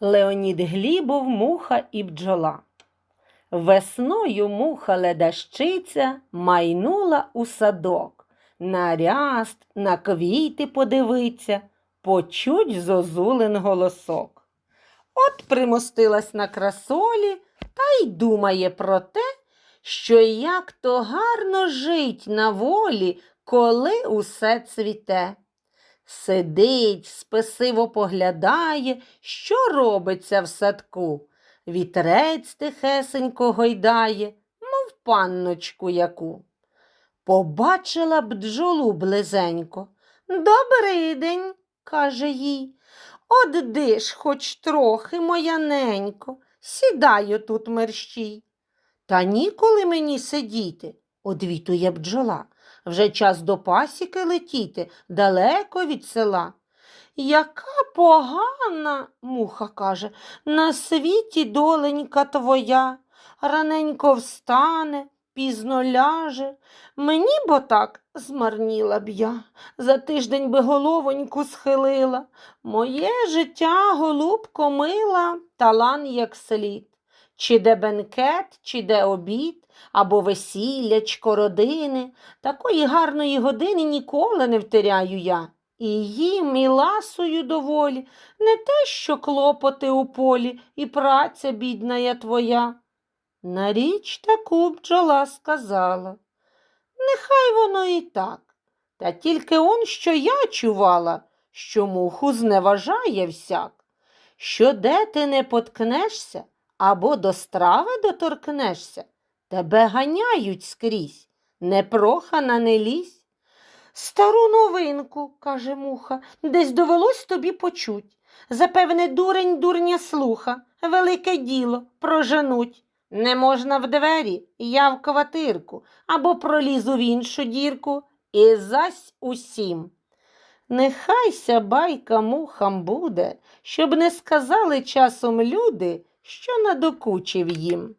Леонід Глібов, муха і бджола. Весною муха ледащиця майнула у садок. На ряст, на квіти подивиться, почуть зозулин голосок. От примостилась на красолі та й думає про те, що як то гарно жить на волі, коли усе цвіте. Сидить, спесиво поглядає, що робиться в садку. Вітрець тихесенько гойдає, мов панночку яку. Побачила бджолу близенько. Добрий день, каже їй. От диш хоч трохи, моя ненько, сідаю тут мерщій. Та ніколи мені сидіти, одвітує бджола. Вже час до пасіки летіти, далеко від села. Яка погана, муха каже, на світі доленька твоя, раненько встане, пізно ляже. Мені бо так змарніла б я, за тиждень би головоньку схилила. Моє життя, голубко мила, талан як слід. Чи де бенкет, чи де обід, або весіллячко родини, такої гарної години ніколи не втеряю я. І їм, і ласую доволі, не те, що клопоти у полі, і праця бідна я твоя. На річ таку бджола сказала. Нехай воно і так. Та тільки он, що я чувала, що муху зневажає всяк, що де ти не поткнешся або до страви доторкнешся, тебе ганяють скрізь, непрохана не лізь. Стару новинку, каже муха, десь довелось тобі почуть. Запевне, дурень дурня слуха, велике діло проженуть. Не можна в двері, я в квартирку, або пролізу в іншу дірку, і зась усім. Нехайся байка мухам буде, щоб не сказали часом люди, що надокучив їм.